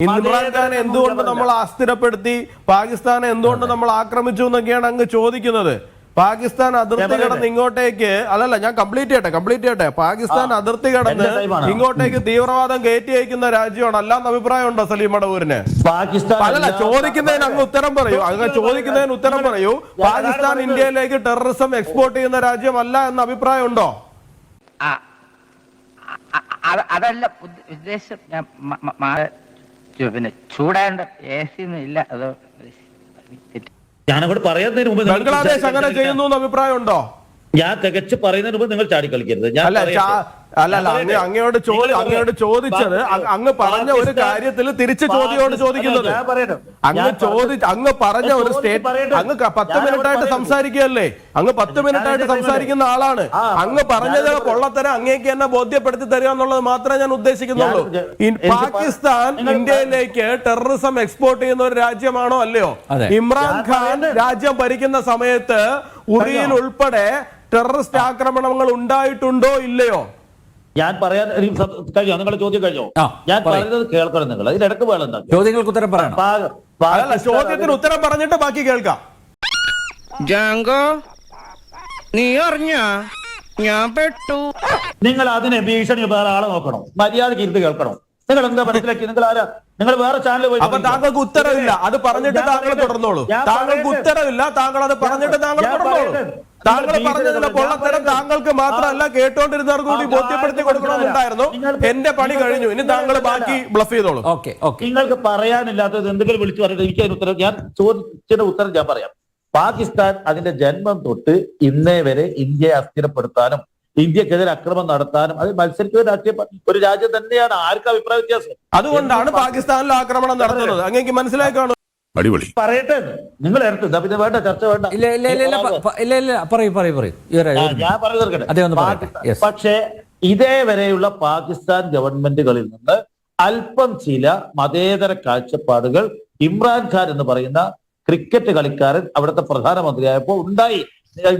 ഇമ്രാൻഖാൻ എന്തുകൊണ്ട് നമ്മൾ അസ്ഥിരപ്പെടുത്തി പാകിസ്ഥാനെ എന്തുകൊണ്ട് നമ്മൾ ആക്രമിച്ചു എന്നൊക്കെയാണ് അങ്ങ് ചോദിക്കുന്നത്. പാകിസ്ഥാൻ അതിർത്തി കടന്ന് ഇങ്ങോട്ടേക്ക് അല്ലല്ല ഞാൻ കംപ്ലീറ്റ് ചെയ്യട്ടെ കംപ്ലീറ്റ് ചെയ്യട്ടെ. പാകിസ്ഥാൻ അതിർത്തി കടന്ന് ഇങ്ങോട്ടേക്ക് തീവ്രവാദം കയറ്റി അയക്കുന്ന രാജ്യമാണ്. അല്ലാന്ന് അഭിപ്രായം ഉണ്ടോ സലീം മടവൂരിന്? പാകിസ്ഥാൻ അല്ലല്ല ചോദിക്കുന്നതിന് അങ്ങ് ഉത്തരം പറയൂ. അങ്ങ് ചോദിക്കുന്നതിന് ഉത്തരം പറയൂ. പാകിസ്ഥാൻ ഇന്ത്യയിലേക്ക് ടെററിസം എക്സ്പോർട്ട് ചെയ്യുന്ന രാജ്യമല്ല എന്ന അഭിപ്രായം ഉണ്ടോ അതല്ല ഉദ്ദ- ഉദ്ദേശം പിന്നെ ചൂടാണ്ട് എ സി ഒന്നും ഇല്ല. അത് ഞാനവിടെ ഞാനങ്ങോട്ട് പറയുന്നതിന് മുമ്പ് ബംഗ്ലാദേശ് അങ്ങനെ ചെയ്യുന്നു എന്ന് അഭിപ്രായം ഉണ്ടോ ഞാൻ തികച്ച് പറയുന്നതിന് മുമ്പ് നിങ്ങൾ ചാടിക്കളിക്കരുത് ഞാൻ അല്ല അല്ല അല്ല ഞാൻ അങ്ങ്. അങ്ങയോട് ചോദി അങ്ങയോട് ചോദിച്ചത് അങ്ങ് പറഞ്ഞ ഒരു കാര്യത്തിൽ തിരിച്ച് ചോദ്യോട് ചോദിക്കുന്നത്. അങ്ങ് ചോദി അങ്ങ് പറഞ്ഞ ഒരു സ്റ്റേറ്റ് അങ്ങ് പത്ത് മിനിറ്റ് ആയിട്ട് സംസാരിക്കുകയല്ലേ? അങ്ങ് പത്ത് മിനിറ്റ് ആയിട്ട് സംസാരിക്കുന്ന ആളാണ്. അങ്ങ് പറഞ്ഞത് കൊള്ളത്തരം അങ്ങേക്ക് എന്നെ ബോധ്യപ്പെടുത്തി തരിക എന്നുള്ളത് മാത്രമേ ഞാൻ ഉദ്ദേശിക്കുന്നുള്ളൂ. ഈ പാകിസ്ഥാൻ ഇന്ത്യയിലേക്ക് ടെററിസം എക്സ്പോർട്ട് ചെയ്യുന്ന ഒരു രാജ്യമാണോ അല്ലയോ? ഇമ്രാൻ ഖാൻ രാജ്യം ഭരിക്കുന്ന സമയത്ത് ഉറിയിൽ ഉൾപ്പെടെ ടെററിസ്റ്റ് ആക്രമണങ്ങൾ ഉണ്ടായിട്ടുണ്ടോ ഇല്ലയോ? ഞാൻ പറയാൻ കഴിഞ്ഞോ? നിങ്ങളുടെ ചോദ്യം കഴിഞ്ഞോ? ഞാൻ പറയുന്നത് കേൾക്കണം നിങ്ങൾ. ഇതിനിടക്ക് വേണം ചോദ്യങ്ങൾക്ക് ഉത്തരം പറയണം. ചോദ്യത്തിന് ഉത്തരം പറഞ്ഞിട്ട് ബാക്കി കേൾക്കാം. ജാങ്കോ നീ അറിഞ്ഞ? ഞാൻ പെട്ടു. നിങ്ങൾ അതിനെ ഭീഷണി വേറെ ആളെ നോക്കണം. മര്യാദയ്ക്ക് ഇരുന്ന് കേൾക്കണം. നിങ്ങൾ എന്താ മനസ്സിലാക്കി? നിങ്ങൾ ആരാ? നിങ്ങൾ വേറെ ചാനൽ പോയി അപ്പൊ താങ്കൾക്ക് ഉത്തരവില്ല. അത് പറഞ്ഞിട്ട് താങ്കളെ താങ്കൾ തുടർന്നോളൂ. താങ്കൾക്ക്. ഉത്തരവില്ല. താങ്കൾ അത് പറഞ്ഞിട്ട് താങ്കൾ തുടർന്നോളൂ. താങ്കൾ പറഞ്ഞതിലെ പൊള്ളത്തരം താങ്കൾക്ക് മാത്രമല്ല കേട്ടോണ്ടിരുന്നവർക്ക് കൂടി ബോധ്യപ്പെടുത്തി കൊടുക്കണമെന്നുണ്ടായിരുന്നു എന്റെ പണി കഴിഞ്ഞു. ഇനി താങ്കൾ ബാക്കി ബ്ലഫ് ചെയ്തോളൂ. Okay okay. നിങ്ങൾക്ക് പറയാനില്ലാത്തത് എന്തെങ്കിലും വിളിച്ചു പറയുന്നത് എനിക്ക് അതിന് ഉത്തരം ഞാൻ ചോദിച്ചതിന്റെ ഉത്തരം ഞാൻ പറയാം. പാകിസ്ഥാൻ അതിന്റെ ജന്മം തൊട്ട് ഇന്നേ വരെ ഇന്ത്യയെ അസ്ഥിരപ്പെടുത്താനും ഇന്ത്യക്കെതിരെ അക്രമം നടത്താനും അത് മത്സരിക്കുന്ന രാഷ്ട്രീയ ഒരു രാജ്യം തന്നെയാണ്. ആർക്കും അഭിപ്രായ വ്യത്യാസം? അതുകൊണ്ടാണ് പാകിസ്ഥാനിൽ ആക്രമണം നടത്തുന്നത്. അങ്ങനെ മനസ്സിലാക്കാണോ കാണും. അടിപൊളി. പറയട്ടെ. നിങ്ങൾ പിന്നെ വേണ്ട ചർച്ച വേണ്ട. ഇല്ല ഇല്ല ഇല്ല ഇല്ല ഇല്ല ഇല്ല പറയൂ പറയൂ പറയൂ. ഞാൻ പറഞ്ഞു തീർക്കട്ടെ. പക്ഷേ ഇതേ വരെയുള്ള പാകിസ്ഥാൻ ഗവൺമെന്റുകളിൽ നിന്ന് അല്പം ചില മതേതര കാഴ്ചപ്പാടുകൾ ഇമ്രാൻഖാൻ എന്ന് പറയുന്ന ക്രിക്കറ്റ് കളിക്കാരൻ അവിടുത്തെ പ്രധാനമന്ത്രിയായപ്പോൾ ഉണ്ടായി.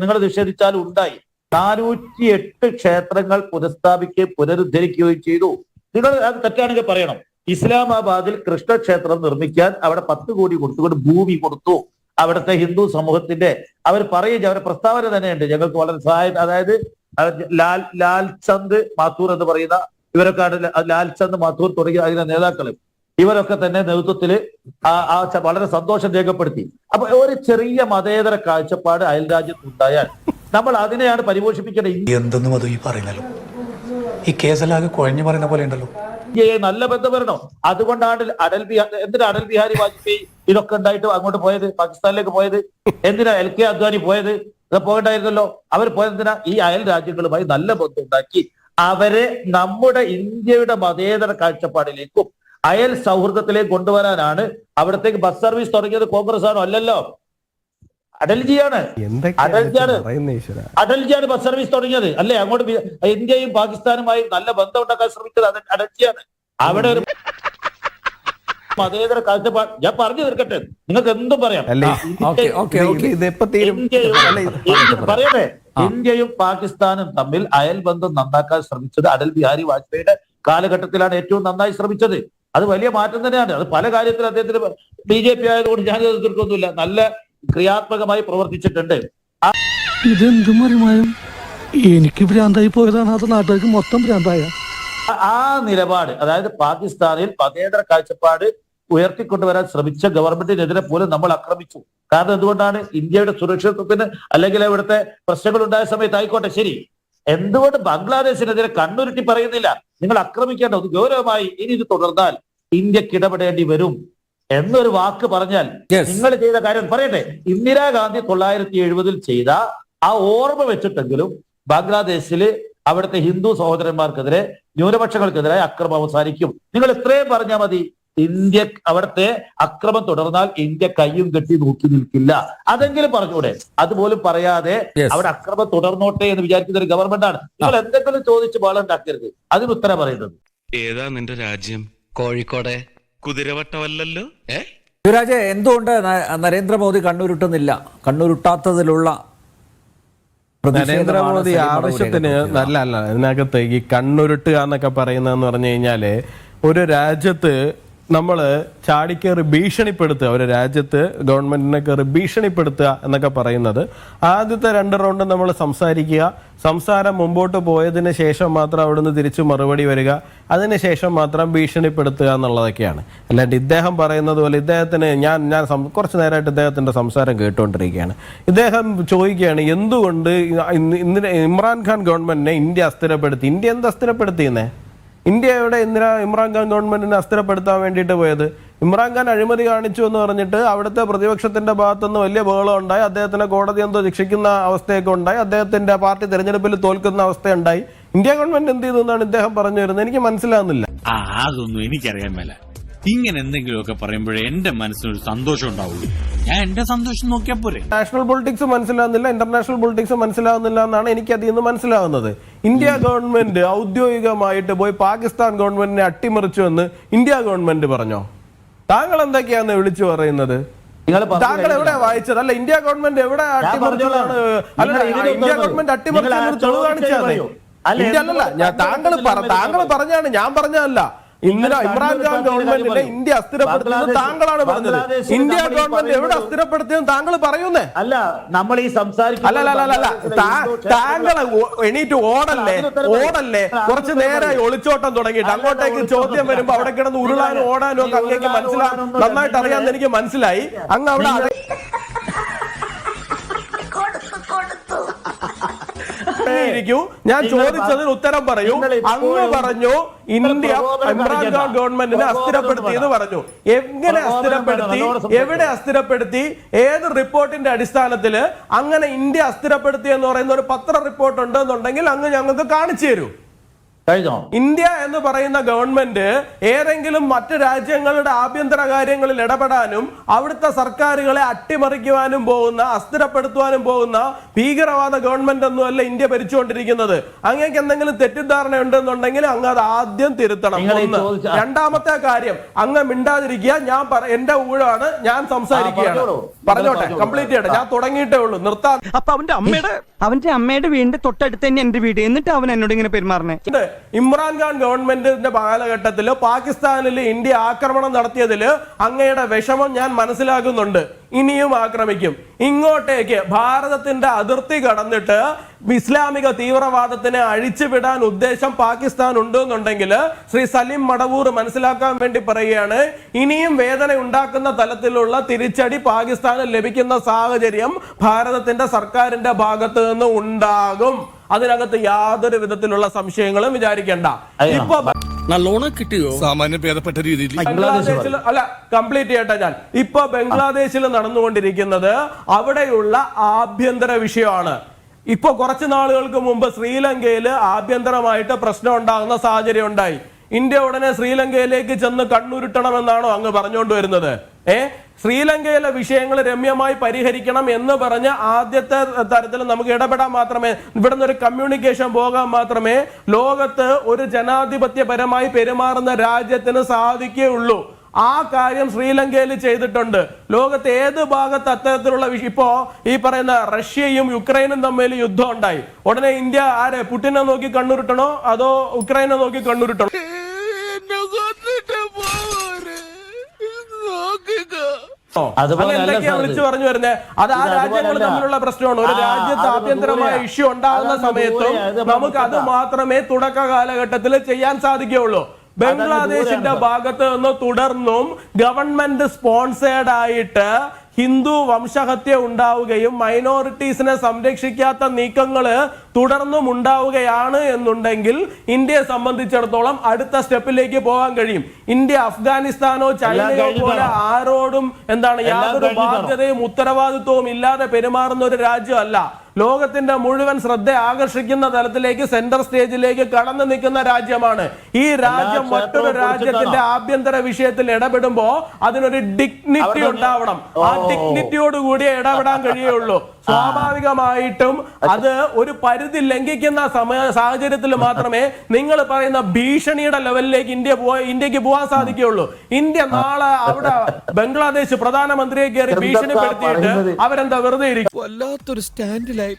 നിങ്ങൾ നിഷേധിച്ചാൽ ഉണ്ടായി. നാനൂറ്റി എട്ട് ക്ഷേത്രങ്ങൾ പുനഃസ്ഥാപിക്കുകയും പുനരുദ്ധരിക്കുകയും ചെയ്തു. നിങ്ങൾ അത് തെറ്റാണെങ്കിൽ പറയണം. ഇസ്ലാമാബാദിൽ കൃഷ്ണക്ഷേത്രം നിർമ്മിക്കാൻ അവിടെ പത്ത് കോടി കൊടുത്തുകൊണ്ട് ഭൂമി കൊടുത്തു. അവിടുത്തെ ഹിന്ദു സമൂഹത്തിന്റെ അവർ പറയുക അവരുടെ പ്രസ്താവന തന്നെയുണ്ട്. ഞങ്ങൾക്ക് വളരെ സഹായം അതായത് ലാൽ ലാൽ ചന്ദ് മാത്തൂർ എന്ന് പറയുന്ന ഇവരൊക്കെയാണ് ലാൽ ചന്ദ് മാത്തൂർ തുടങ്ങിയ അതിലെ നേതാക്കളും. ഇവരൊക്കെ തന്നെ നേതൃത്വത്തിൽ ആ വളരെ സന്തോഷം രേഖപ്പെടുത്തി. അപ്പൊ ഒരു ചെറിയ മതേതര കാഴ്ചപ്പാട് അയൽ രാജ്യത്ത് ഉണ്ടായാൽ നമ്മൾ അതിനെയാണ് പരിപോഷിപ്പിക്കേണ്ടത്. എന്തെന്നും അത് ഈ പറയുന്നല്ലോ. ഈ കേസലാകെ കുഴഞ്ഞു പറയുന്ന പോലെ ഉണ്ടല്ലോ. ഇന്ത്യയെ നല്ല ബന്ധം വരണോ? അതുകൊണ്ടാണ് അടൽ ബിഹാരി എന്തിനാ അടൽ ബിഹാരി വാജ്പേയി ഇതൊക്കെ ഉണ്ടായിട്ട് അങ്ങോട്ട് പോയത്? പാകിസ്ഥാനിലേക്ക് പോയത്? എന്തിനാ എൽ കെ അദ്വാനി പോയത്? പോകണ്ടായിരുന്നല്ലോ. അവർ പോയതിനാ ഈ അയൽ രാജ്യങ്ങളുമായി നല്ല ബന്ധം ഉണ്ടാക്കി അവരെ നമ്മുടെ ഇന്ത്യയുടെ മതേതര കാഴ്ചപ്പാടിലേക്കും അയൽ സൗഹൃദത്തിലേക്ക് കൊണ്ടുവരാനാണ് അവിടത്തേക്ക് ബസ് സർവീസ് തുടങ്ങിയത് കോൺഗ്രസ് ആണോ അല്ലല്ലോ. അടൽജിയാണ്. അടൽജിയാണ്. പറയുന്ന ഈശ്വര? അടൽജിയാണ് ബസ് സർവീസ് തുടങ്ങിയത്. അല്ലെ? അങ്ങോട്ട് ഇന്ത്യയും പാകിസ്ഥാനുമായി നല്ല ബന്ധം ഉണ്ടാക്കാൻ ശ്രമിച്ചത് അത് അടൽജിയാണ്. അവിടെ ഒരു മതേതര കാഴ്ചപ്പാട് ഞാൻ പറഞ്ഞു തീർക്കട്ടെ. നിങ്ങൾക്ക് എന്തും പറയാം. പറയട്ടെ ഇന്ത്യയും പാകിസ്ഥാനും തമ്മിൽ അയൽ ബന്ധം നന്നാക്കാൻ ശ്രമിച്ചത് അടൽ ബിഹാരി വാജ്പേയിയുടെ കാലഘട്ടത്തിലാണ് ഏറ്റവും നന്നായി ശ്രമിച്ചത്. അത് വലിയ മാറ്റം തന്നെയാണ്. അത് പല കാര്യത്തിൽ അദ്ദേഹത്തിന് ബി ജെ പി ആയതുകൊണ്ട് ഞാൻ എതിർക്കൊന്നുമില്ല. നല്ല ക്രിയാത്മകമായി പ്രവർത്തിച്ചിട്ടുണ്ട്. ഇതെന്തും മറിമായും? എനിക്ക് ഭ്രാന്തായി പോയതാണ് അത് നാട്ടുകാർക്ക് മൊത്തം ഭ്രാന്തായ. ആ- നിലപാട് അതായത് പാകിസ്ഥാനിൽ മതേതര കാഴ്ചപ്പാട് ഉയർത്തിക്കൊണ്ടുവരാൻ ശ്രമിച്ച ഗവൺമെന്റിനെതിരെ പോലും നമ്മൾ ആക്രമിച്ചു. കാരണം എന്തുകൊണ്ടാണ്? ഇന്ത്യയുടെ സുരക്ഷിതത്വത്തിന് അല്ലെങ്കിൽ ഇവിടുത്തെ പ്രശ്നങ്ങൾ ഉണ്ടായ സമയത്ത് ആയിക്കോട്ടെ ശരി. എന്തുകൊണ്ട് ബംഗ്ലാദേശിനെതിരെ കണ്ണുരുട്ടി പറയുന്നില്ല? നിങ്ങൾ ആക്രമിക്കേണ്ട ഗൗരവമായി ഇനി ഇത് തുടർന്നാൽ ഇന്ത്യയ്ക്ക് ഇടപെടേണ്ടി വരും. എന്നൊരു വാക്ക് പറഞ്ഞാൽ നിങ്ങൾ ചെയ്ത കാര്യം പറയട്ടെ. ഇന്ദിരാഗാന്ധി തൊള്ളായിരത്തി എഴുപതിൽ ചെയ്ത ആ ഓർമ്മ വെച്ചിട്ടെങ്കിലും ബംഗ്ലാദേശിൽ അവിടുത്തെ ഹിന്ദു സഹോദരന്മാർക്കെതിരെ ന്യൂനപക്ഷങ്ങൾക്കെതിരെ അക്രമം അവസാനിക്കും. നിങ്ങൾ ഇത്രയും പറഞ്ഞാൽ മതി. ഇന്ത്യ അവിടുത്തെ അക്രമം തുടർന്നാൽ ഇന്ത്യ കയ്യും കെട്ടി നോക്കി നിൽക്കില്ല. അതെങ്കിലും പറഞ്ഞൂടെ. അതുപോലും പറയാതെ. അവിടെ അക്രമം തുടർന്നോട്ടെ എന്ന് വിചാരിക്കുന്ന ഒരു ഗവൺമെന്റാണ്. നിങ്ങൾ എന്തെങ്കിലും ചോദിച്ച് ബഹളം ഉണ്ടാക്കരുത്. അതിന് ഉത്തരം പറയുന്നത് ഏതാ നിന്റെ രാജ്യം? കോഴിക്കോടെ? കുതിരവട്ടമല്ലല്ലോ? ഏ? യുവരാജ് എന്തുകൊണ്ട് നരേന്ദ്രമോദി കണ്ണൂരിട്ടുന്നില്ല? കണ്ണൂരിട്ടാത്തതിലുള്ള നരേന്ദ്രമോദി ആവശ്യത്തിന്. നല്ല അല്ല ഇതിനകത്ത് ഈ കണ്ണുരുട്ടുക എന്നൊക്കെ പറയുന്നതെന്ന് പറഞ്ഞു കഴിഞ്ഞാൽ ഒരു രാജ്യത്ത് നമ്മൾ ചാടിക്കേറി ഭീഷണിപ്പെടുത്തുക. ഒരു രാജ്യത്ത് ഗവൺമെന്റിനെ കയറി ഭീഷണിപ്പെടുത്തുക എന്നൊക്കെ പറയുന്നത്. ആദ്യത്തെ രണ്ട് റൗണ്ട് നമ്മൾ സംസാരിക്കുക. സംസാരം മുമ്പോട്ട് പോയതിന് ശേഷം മാത്രം അവിടുന്ന് തിരിച്ചു മറുപടി വരിക. അതിനുശേഷം മാത്രം ഭീഷണിപ്പെടുത്തുക എന്നുള്ളതൊക്കെയാണ്. അല്ലാണ്ട് ഇദ്ദേഹം പറയുന്നത് പോലെ ഇദ്ദേഹത്തിന് ഞാൻ ഞാൻ കുറച്ച് നേരമായിട്ട് ഇദ്ദേഹത്തിന്റെ സംസാരം കേട്ടുകൊണ്ടിരിക്കുകയാണ് ഇദ്ദേഹം ചോദിക്കുകയാണ് എന്തുകൊണ്ട് ഇന്ന് ഇമ്രാൻഖാൻ ഗവൺമെന്റിനെ ഇന്ത്യ അസ്ഥിരപ്പെടുത്തി? ഇന്ത്യ എന്ത് അസ്ഥിരപ്പെടുത്തിയെന്നേ? ഇന്ത്യയുടെ എന്തിനാ ഇമ്രാൻഖാൻ ഗവൺമെന്റിനെ അസ്ഥിരപ്പെടുത്താൻ വേണ്ടിയിട്ട് പോയത്. ഇമ്രാൻഖാൻ അഴിമതി കാണിച്ചു എന്ന് പറഞ്ഞിട്ട് അവിടുത്തെ പ്രതിപക്ഷത്തിന്റെ ഭാഗത്തുനിന്ന് വലിയ ബഹളം ഉണ്ടായി അദ്ദേഹത്തിനെ കോടതി എന്തോ ശിക്ഷിക്കുന്ന അവസ്ഥയൊക്കെ ഉണ്ടായി. അദ്ദേഹത്തിന്റെ പാർട്ടി തെരഞ്ഞെടുപ്പിൽ തോൽക്കുന്ന അവസ്ഥയുണ്ടായി. ഇന്ത്യ ഗവൺമെന്റ് എന്ത് ചെയ്തു എന്നാണ് ഇദ്ദേഹം പറഞ്ഞു വരുന്നത്. എനിക്ക് മനസ്സിലാകുന്നില്ല. അതൊന്നും എനിക്കറിയാൻ മേല. ഇങ്ങനെ എന്തെങ്കിലുമൊക്കെ പറയുമ്പോഴേ എന്റെ മനസ്സിനൊരു സന്തോഷം ഉണ്ടാവുള്ളൂ. ഞാൻ എന്റെ സന്തോഷം നോക്കിയാ പോരെ. നാഷണൽ പൊളിറ്റിക്സ് മനസ്സിലാകുന്നില്ല ഇന്റർനാഷണൽ പൊളിറ്റിക്സ് മനസ്സിലാകുന്നില്ല എന്നാണ് എനിക്ക് അതിൽ നിന്ന് മനസ്സിലാകുന്നത്. ഇന്ത്യ ഗവൺമെന്റ് ഔദ്യോഗികമായിട്ട് പോയി പാകിസ്ഥാൻ ഗവൺമെന്റിനെ അട്ടിമറിച്ചു എന്ന് ഇന്ത്യ ഗവൺമെന്റ് പറഞ്ഞോ? താങ്കൾ എന്തൊക്കെയാന്ന് വിളിച്ചു പറയുന്നത്? താങ്കൾ എവിടെ വായിച്ചത്? അല്ല ഇന്ത്യ ഗവൺമെന്റ് എവിടെ അട്ടിമറിച്ചതാണ് അല്ല ഇന്ത്യ ഗവൺമെന്റ് അട്ടിമറിച്ചു തെളിവ് അല്ലല്ല താങ്കൾ താങ്കൾ പറഞ്ഞാണ് ഞാൻ പറഞ്ഞതല്ല. ഇന്നലെ ഇമ്രാൻഖാൻ ഗവൺമെന്റിനെ ഇന്ത്യ അസ്ഥിരപ്പെടുത്തുന്നത് താങ്കളാണ് പറഞ്ഞത്. ഇന്ത്യ ഗവൺമെന്റ് എവിടെ അസ്ഥിരപ്പെടുത്തിയെന്ന് താങ്കൾ പറയുന്നേ? അല്ല നമ്മൾ ഈ സംസാരിക്കുന്ന അല്ല അല്ല അല്ല അല്ല. ബംഗ്ലാദേശിലെ താ- ഹിന്ദു ക്ഷേത്രങ്ങൾ- താങ്കളെ ഒ- എണീറ്റ് ഓടല്ലേ. ഓടല്ലേ? കുറച്ച് നേരെ ഒളിച്ചോട്ടം തുടങ്ങിയിട്ട് അങ്ങോട്ടേക്ക് ചോദ്യം വരുമ്പോ അവിടെ കിടന്ന് ഉരുളാനും ഓടാനും ഒക്കെ അങ്ങേക്ക് ഉരുളാനും മനസ്സിലാ നന്നായിട്ട് അറിയാമെന്ന് എനിക്ക് മനസ്സിലായി. അങ്ങ് അവിടെ ഇരിക്കൂ. ഞാൻ ചോദിച്ചതിന് ഉത്തരം പറയൂ. അങ്ങ് പറഞ്ഞു ഇന്ത്യ ഇമ്രാൻഖാൻ ഗവൺമെന്റിനെ അസ്ഥിരപ്പെടുത്തി എന്ന് പറഞ്ഞു. എങ്ങനെ അസ്ഥിരപ്പെടുത്തി? എവിടെ അസ്ഥിരപ്പെടുത്തി? ഏത് റിപ്പോർട്ടിന്റെ അടിസ്ഥാനത്തിൽ അങ്ങനെ ഇന്ത്യ അസ്ഥിരപ്പെടുത്തി എന്ന് പറയുന്ന ഒരു പത്ര റിപ്പോർട്ട് ഉണ്ടെന്നുണ്ടെങ്കിൽ അങ്ങ് ഞങ്ങൾക്ക് കാണിച്ചു തരൂ. കഴിഞ്ഞോ? ഇന്ത്യ എന്ന് പറയുന്ന ഗവൺമെന്റ് ഏതെങ്കിലും മറ്റ് രാജ്യങ്ങളുടെ ആഭ്യന്തര കാര്യങ്ങളിൽ ഇടപെടാനും അവിടുത്തെ സർക്കാരുകളെ അട്ടിമറിക്കുവാനും പോകുന്ന അസ്ഥിരപ്പെടുത്തുവാനും പോകുന്ന ഭീകരവാദ ഗവൺമെന്റ് ഒന്നുമല്ല ഇന്ത്യ ഭരിച്ചുകൊണ്ടിരിക്കുന്നത്. അങ്ങേക്ക് എന്തെങ്കിലും തെറ്റിദ്ധാരണ ഉണ്ടെന്നുണ്ടെങ്കിൽ അങ്ങ് അത് ആദ്യം തിരുത്തണം. ഒന്ന്. രണ്ടാമത്തെ കാര്യം അങ്ങ് മിണ്ടാതിരിക്കുക. ഞാൻ എന്റെ ഊഴാണ്. ഞാൻ സംസാരിക്കുകയാണ്. പറഞ്ഞോട്ടെ കംപ്ലീറ്റ് ചെയ്യട്ടെ. ഞാൻ തുടങ്ങിയിട്ടേ ഉള്ളൂ. നിർത്താൻ അപ്പൊ അവന്റെ അമ്മയുടെ അവന്റെ അമ്മയുടെ വീടിന്റെ തൊട്ടടുത്ത് തന്നെ എന്റെ വീട്. എന്നിട്ട് അവൻ എന്നോട് ഇങ്ങനെ പെരുമാറണേ. ഇമ്രാൻഖാൻ ഗവൺമെന്റിന്റെ കാലഘട്ടത്തിൽ പാകിസ്ഥാനിൽ ഇന്ത്യ ആക്രമണം നടത്തിയതിൽ അങ്ങയുടെ വിഷമം ഞാൻ മനസ്സിലാക്കുന്നുണ്ട്. ഇനിയും ആക്രമിക്കും. ഇങ്ങോട്ടേക്ക് ഭാരതത്തിന്റെ അതിർത്തി കടന്നിട്ട് ഇസ്ലാമിക തീവ്രവാദത്തിനെ അഴിച്ചുവിടാൻ ഉദ്ദേശം പാകിസ്ഥാൻ ഉണ്ടെന്നുണ്ടെങ്കിൽ ശ്രീ സലീം മടവൂർ മനസ്സിലാക്കാൻ വേണ്ടി പറയുകയാണ് ഇനിയും വേദന ഉണ്ടാക്കുന്ന തലത്തിലുള്ള തിരിച്ചടി പാകിസ്ഥാന് ലഭിക്കുന്ന സാഹചര്യം ഭാരതത്തിന്റെ സർക്കാരിന്റെ ഭാഗത്ത് നിന്ന് ഉണ്ടാകും. അതിനകത്ത് യാതൊരു വിധത്തിലുള്ള സംശയങ്ങളും വിചാരിക്കേണ്ട. ഇപ്പൊ നല്ലോണം കിട്ടിയോ? സാമാന്യം ഭേദപ്പെട്ട രീതിയിൽ. ബംഗ്ലാദേശിൽ അല്ല. കംപ്ലീറ്റ് ചെയ്യട്ടെ ഞാൻ. ഇപ്പൊ ബംഗ്ലാദേശിൽ നടന്നുകൊണ്ടിരിക്കുന്നത് അവിടെയുള്ള ആഭ്യന്തര വിഷയമാണ്. ഇപ്പൊ കുറച്ച് നാളുകൾക്ക് മുമ്പ് ശ്രീലങ്കയിൽ ആഭ്യന്തരമായിട്ട് പ്രശ്നം ഉണ്ടാകുന്ന സാഹചര്യം ഉണ്ടായി. ഇന്ത്യ ഉടനെ ശ്രീലങ്കയിലേക്ക് ചെന്ന് കണ്ണുരുട്ടണമെന്നാണോ അങ്ങ് പറഞ്ഞുകൊണ്ട് വരുന്നത്? ഏ? ശ്രീലങ്കയിലെ വിഷയങ്ങൾ രമ്യമായി പരിഹരിക്കണം എന്ന് പറഞ്ഞ് ആദ്യത്തെ തരത്തിൽ നമുക്ക് ഇടപെടാൻ മാത്രമേ ഇവിടുന്ന് ഒരു കമ്മ്യൂണിക്കേഷൻ പോകാൻ മാത്രമേ ലോകത്ത് ഒരു ജനാധിപത്യപരമായി പെരുമാറുന്ന രാജ്യത്തിന് സാധിക്കുകയുള്ളൂ. ആ കാര്യം ശ്രീലങ്കയിൽ ചെയ്തിട്ടുണ്ട്. ലോകത്ത് ഏത് ഭാഗത്ത് അത്തരത്തിലുള്ള ഇപ്പോ ഈ പറയുന്ന റഷ്യയും യുക്രൈനും തമ്മിൽ യുദ്ധം ഉണ്ടായി. ഉടനെ ഇന്ത്യ ആരെ പുട്ടിനെ നോക്കി കണ്ണുരുട്ടണോ? അതോ ഉക്രൈനെ നോക്കി കണ്ണുരുട്ടണോ അതുപോലെ അല്ല, അല്ല എന്തൊക്കെയാ സാർ ഇത്. വിളിച്ചു പറഞ്ഞു വരുന്നത് അത് ആ രാജ്യങ്ങൾ തമ്മിലുള്ള പ്രശ്നമാണ്. ഒരു രാജ്യത്ത് ആഭ്യന്തരമായ ഇഷ്യൂ ഉണ്ടാകുന്ന സമയത്തും നമുക്ക് അത് മാത്രമേ തുടക്ക കാലഘട്ടത്തിൽ ചെയ്യാൻ സാധിക്കുകയുള്ളൂ. ബംഗ്ലാദേശിന്റെ ഭാഗത്ത് നിന്ന് തുടർന്നും ഗവൺമെന്റ് സ്പോൺസേഡ് ആയിട്ട് ഹിന്ദു വംശഹത്യ ഉണ്ടാവുകയും മൈനോറിറ്റീസിനെ സംരക്ഷിക്കാത്ത നീക്കങ്ങൾ തുടർന്നും ഉണ്ടാവുകയാണ് എന്നുണ്ടെങ്കിൽ ഇന്ത്യയെ സംബന്ധിച്ചിടത്തോളം അടുത്ത സ്റ്റെപ്പിലേക്ക് പോകാൻ കഴിയും ഇന്ത്യ അഫ്ഗാനിസ്ഥാനോ ചൈനയോ? പോലെ ആരോടും എന്താണ് യാതൊരു? ബാധ്യതയും ഉത്തരവാദിത്വവും ഇല്ലാതെ പെരുമാറുന്ന ഒരു രാജ്യമല്ല ലോകത്തിന്റെ മുഴുവൻ ശ്രദ്ധ ആകർഷിക്കുന്ന തലത്തിലേക്ക് സെന്റർ സ്റ്റേജിലേക്ക് കടന്നു നിൽക്കുന്ന രാജ്യമാണ്. ഈ രാജ്യം മറ്റൊരു രാജ്യത്തിന്റെ ആഭ്യന്തര വിഷയത്തിൽ ഇടപെടുമ്പോ അതിനൊരു ഡിഗ്നിറ്റി ഉണ്ടാവണം. ആ ഓ. ഡിഗ്നിറ്റിയോട് കൂടിയേ ഇടപെടാൻ കഴിയുള്ളൂ. സ്വാഭാവികമായിട്ടും അത് ഒരു പരിധി ലംഘിക്കുന്ന സമയ സാഹചര്യത്തിൽ മാത്രമേ നിങ്ങൾ പറയുന്ന ഭീഷണിയുടെ ലെവലിലേക്ക് ഇന്ത്യ ഇന്ത്യയ്ക്ക് പോകാൻ സാധിക്കുകയുള്ളൂ. ഇന്ത്യ നാളെ അവിടെ ബംഗ്ലാദേശ് പ്രധാനമന്ത്രിയെ കയറി ഭീഷണിപ്പെടുത്തിയിട്ട്? അവരെന്താ വെറുതെ ഇരിക്കും വല്ലാത്തൊരു സ്റ്റാൻഡിലായി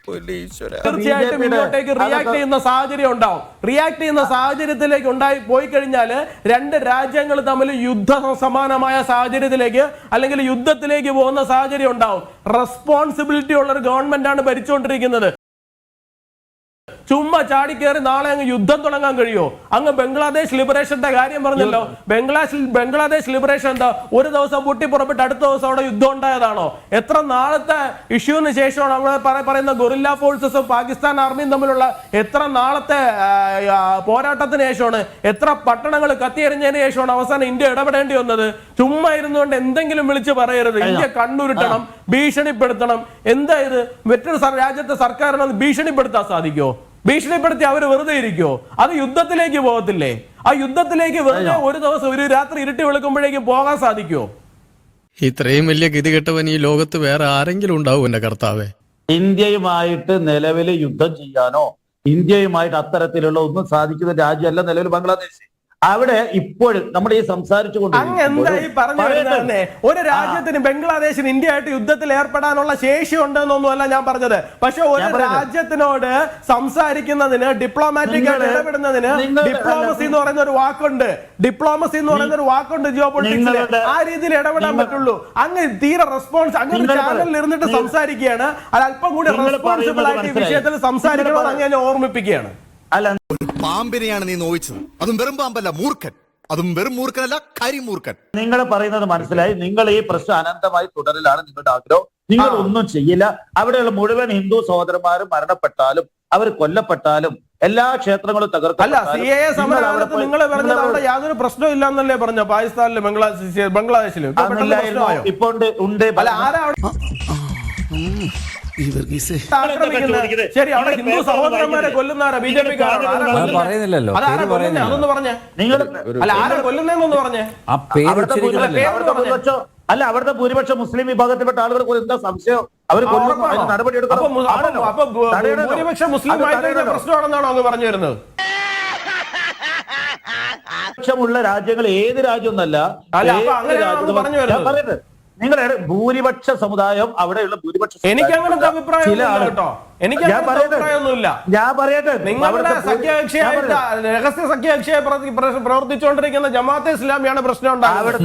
തീർച്ചയായിട്ടും ഇങ്ങോട്ടേക്ക് റിയാക്ട് ചെയ്യുന്ന സാഹചര്യം ഉണ്ടാവും. റിയാക്ട് ചെയ്യുന്ന സാഹചര്യത്തിലേക്ക് ഉണ്ടായി പോയി കഴിഞ്ഞാൽ രണ്ട് രാജ്യങ്ങൾ തമ്മിൽ യുദ്ധ സമാനമായ സാഹചര്യത്തിലേക്ക് അല്ലെങ്കിൽ യുദ്ധത്തിലേക്ക് പോകുന്ന സാഹചര്യം ഉണ്ടാവും. റെസ്പോൺസിബിലിറ്റി ഉള്ള ഒരു ഗവൺമെന്റ് ആണ് ഭരിച്ചുകൊണ്ടിരിക്കുന്നത് ചുമ്മാ ചാടിക്കേറി നാളെ അങ്ങ് യുദ്ധം തുടങ്ങാൻ കഴിയോ അങ്ങ് ബംഗ്ലാദേശ് ലിബറേഷന്റെ കാര്യം പറഞ്ഞല്ലോ. ബംഗ്ലാദേശ് ബംഗ്ലാദേശ് ലിബറേഷൻ എന്താ? ഒരു ദിവസം പൊട്ടി പുറപ്പെട്ട് അടുത്ത ദിവസം അവിടെ യുദ്ധം ഉണ്ടായതാണോ? എത്ര നാളത്തെ ഇഷ്യൂവിന് ശേഷമാണ് അവിടെ പറയുന്ന ഗൊറില്ല ഫോഴ്സസും പാകിസ്ഥാൻ ആർമിയും തമ്മിലുള്ള എത്ര നാളത്തെ പോരാട്ടത്തിന് ശേഷമാണ് എത്ര പട്ടണങ്ങൾ കത്തിയെറിഞ്ഞതിന് ശേഷമാണ് അവസാനം ഇന്ത്യ ഇടപെടേണ്ടി വന്നത്? ചുമ്മാ ഇരുന്നുകൊണ്ട് എന്തെങ്കിലും വിളിച്ച് പറയരുത്. ഇന്ത്യ കണ്ണുരുട്ടണം. ഭീഷണിപ്പെടുത്തണം. എന്താ ഇത്? മറ്റൊരു രാജ്യത്തെ സർക്കാരിനെ ഒന്ന് ഭീഷണിപ്പെടുത്താൻ സാധിക്കുമോ ഭീഷണിപ്പെടുത്തി അവർ വെറുതെ ഇരിക്കോ അത് യുദ്ധത്തിലേക്ക് പോകത്തില്ലേ? ആ യുദ്ധത്തിലേക്ക് വെറുതെ ഒരു ദിവസം ഒരു രാത്രി ഇരുട്ടി വിളിക്കുമ്പോഴേക്കും പോകാൻ സാധിക്കുമോ ഇത്രയും വലിയ ഗതികെട്ടവൻ ഈ ലോകത്ത് വേറെ ആരെങ്കിലും ഉണ്ടാവും എന്റെ കർത്താവേ. ഇന്ത്യയുമായിട്ട് നിലവിൽ യുദ്ധം ചെയ്യാനോ ഇന്ത്യയുമായിട്ട് അത്തരത്തിലുള്ള ഒന്നും സാധിക്കുന്ന രാജ്യമല്ല നിലവിൽ ബംഗ്ലാദേശ്. അവിടെ ഇപ്പോഴും നമ്മൾ ഈ സംസാരിച്ചു അങ്ങ് ഈ പറഞ്ഞു വരുന്നതന്നെ? ഒരു രാജ്യത്തിന് ബംഗ്ലാദേശിന് ഇന്ത്യ ആയിട്ട് യുദ്ധത്തിൽ ഏർപ്പെടാനുള്ള ശേഷി ഉണ്ടെന്നൊന്നുമല്ല ഞാൻ പറഞ്ഞത്. പക്ഷെ ഒരു. രാജ്യത്തിനോട് സംസാരിക്കുന്നതിന് ഡിപ്ലോമാറ്റിക് ആയിട്ട് ഇടപെടുന്നതിന് ഡിപ്ലോമസി എന്ന് പറയുന്ന ഒരു വാക്കുണ്ട്. ഡിപ്ലോമസി എന്ന് പറയുന്ന ഒരു വാക്കുണ്ട് ജിയോ പൊളിറ്റിക്സിൽ ആ രീതിയിൽ ഇടപെടാൻ പറ്റുള്ളൂ. അങ്ങ് തീരെ റെസ്പോൺസ് അങ്ങ് ഒരു നിങ്ങൾ പറ- ചാനലിൽ ഇരുന്നിട്ട് സംസാരിക്കുകയാണ്. അത് അല്പം കൂടി റെസ്പോൺസിബിൾ ആയിട്ട് ഈ വിഷയത്തിൽ സംസാരിക്കണമെന്ന് അങ്ങനെ ഓർമ്മിപ്പിക്കുകയാണ്. അല്ല പാമ്പിനെയാണ് നീ നോവിച്ചത്. അതും വെറും പാമ്പല്ല മൂർഖൻ. അതും വെറും മൂർഖനല്ല കരിമൂർഖൻ. നിങ്ങൾ പറയുന്നത് മനസ്സിലായി. നിങ്ങൾ ഈ പ്രശ്നം അനന്തമായി തുടരലാണ് നിങ്ങളുടെ ആഗ്രഹം. നിങ്ങൾ ഒന്നും ചെയ്യില്ല. അവിടെയുള്ള മുഴുവൻ ഹിന്ദു സഹോദരന്മാരും മരണപ്പെട്ടാലും അവർ കൊല്ലപ്പെട്ടാലും എല്ലാ ക്ഷേത്രങ്ങളും അല്ല തകർക്കപ്പെട്ടാലും സി എ നിങ്ങൾ അവിടെ സമരകാലത്ത് നിങ്ങൾ പറഞ്ഞത് അവിടെ യാതൊരു പ്രശ്നവും ഇല്ലെന്നല്ലേ പറഞ്ഞ പാകിസ്ഥാനിലും ബംഗ്ലാദേശിലും. ബംഗ്ലാദേശിലും ഉണ്ട് ഉണ്ട്. അല്ല ആരാ ശരി അവിടെ ഹിന്ദു സഹോദരന്മാരെ കൊല്ലുന്നാരാ ബി ജെ പി പറയുന്നില്ലല്ലോ അതാരാ പേര് അതൊന്ന് പറഞ്ഞേ. നിങ്ങൾ അല്ല ആരാ പറഞ്ഞേ? അവിടുത്തെ ഭൂരിപക്ഷം- അല്ല അവിടുത്തെ ഭൂരിപക്ഷം മുസ്ലിം വിഭാഗത്തിൽപ്പെട്ട ആളുകൾ എന്താ സംശയം? അവർ കൊല്ലുന്ന കൊല്ലുന്നു നടപടി എടുക്കണം. ഭൂരിപക്ഷം മുസ്ലിം. പ്രശ്നമാണെന്നാണോ അങ്ങ് പറഞ്ഞു വരുന്നത്? രാജ്യങ്ങൾ ഏത് രാജ്യമൊന്നല്ല നിങ്ങളുടെ ഭൂരിപക്ഷ സമുദായം അവിടെയുള്ള ഭൂരിപക്ഷ എനിക്ക് അങ്ങനത്തെ അഭിപ്രായം കേട്ടോ. എനിക്ക് ഞാൻ പറയട്ടെ. അഭിപ്രായമൊന്നുമില്ല ഞാൻ പറയട്ടെ. നിങ്ങളുടെ അവിടുത്തെ സഖ്യകക്ഷിയായിട്ട് രഹസ്യ സഖ്യകക്ഷിയായി പ്രവർത്തി- പ്രവർത്തിച്ചുകൊണ്ടിരിക്കുന്ന ജമാഅത്തെ ഇസ്ലാമിയാണ് പ്രശ്നം ഉണ്ടാകുന്നത്